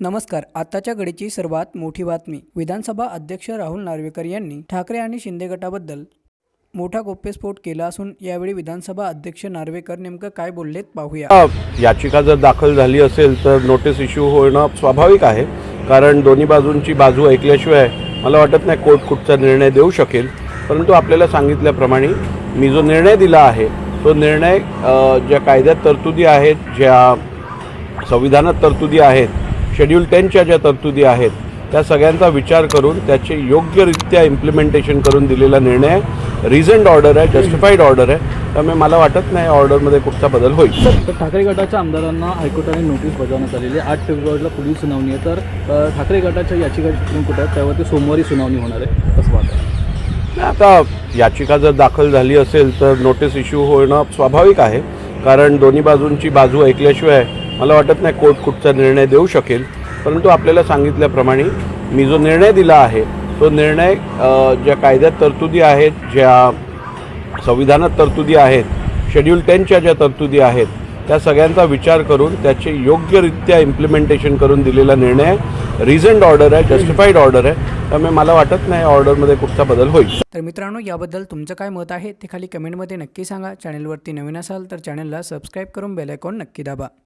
नमस्कार. आताच्या घडीची सर्वात मोठी बातमी. विधानसभा अध्यक्ष राहुल नार्वेकर यांनी ठाकरे आणि शिंदे गटाबद्दल मोठा गोप्यस्फोट केला असून यावेळी विधानसभा अध्यक्ष नार्वेकर नेमकं काय बोललेत पाहूया. याचिका जर दाखल झाली असेल तर नोटीस इश्यू होणं स्वाभाविक आहे. कारण दोन्ही बाजूंची बाजू ऐकल्याशिवाय मला वाटत नाही कोर्ट कुठचा निर्णय देऊ शकेल. परंतु आपल्याला सांगितल्याप्रमाणे मी जो निर्णय दिला आहे तो निर्णय ज्या कायद्यात तरतुदी आहेत ज्या संविधानात तरतुदी आहेत शेड्यूल टेनच्या ज्या तरतुदी आहेत त्या सगळ्यांचा विचार करून त्याचे योग्यरित्या इम्प्लिमेंटेशन करून दिलेला निर्णय आहे. रिझंट ऑर्डर आहे जस्टिफाईड ऑर्डर आहे. त्यामुळे मला वाटत नाही ऑर्डरमध्ये कुठचा बदल होईल. तर ठाकरे गटाच्या आमदारांना हायकोर्टाने नोटीस बजावण्यात आलेली आहे. आठ फेब्रुवारीला पुढील सुनावणी आहे. तर ठाकरे गटाच्या याचिका सुप्रीम कोर्टात त्यावरती सोमवारी सुनावणी होणार आहे. असं वाटतं? आता याचिका जर दाखल झाली असेल तर नोटीस इश्यू होणं स्वाभाविक आहे. कारण दोन्ही बाजूंची बाजू ऐकल्याशिवाय मला वाटत नाही कोर्ट कुठचा निर्णय देऊ शकेल परंतु आपल्याला सांगितल्याप्रमाणे मी जो निर्णय दिला आहे तो निर्णय ज्या कायद्यात तरतुदी आहेत ज्या संविधानात तरतुदी आहेत शेड्यूल टेनच्या ज्या तरतुदी आहेत त्या सगळ्यांचा विचार करून त्याचे योग्यरित्या इम्प्लिमेंटेशन करून दिलेला निर्णय आहे रिझंट ऑर्डर आहे जस्टिफाईड ऑर्डर आहे. त्यामुळे मला वाटत नाही ऑर्डरमध्ये कुठचा बदल होईल. तर मित्रांनो याबद्दल तुमचं काय मत आहे ते खाली कमेंटमध्ये नक्की सांगा. चॅनलवरती नवीन असाल तर चॅनलला सबस्क्राईब करून बेल आयकॉन नक्की दाबा.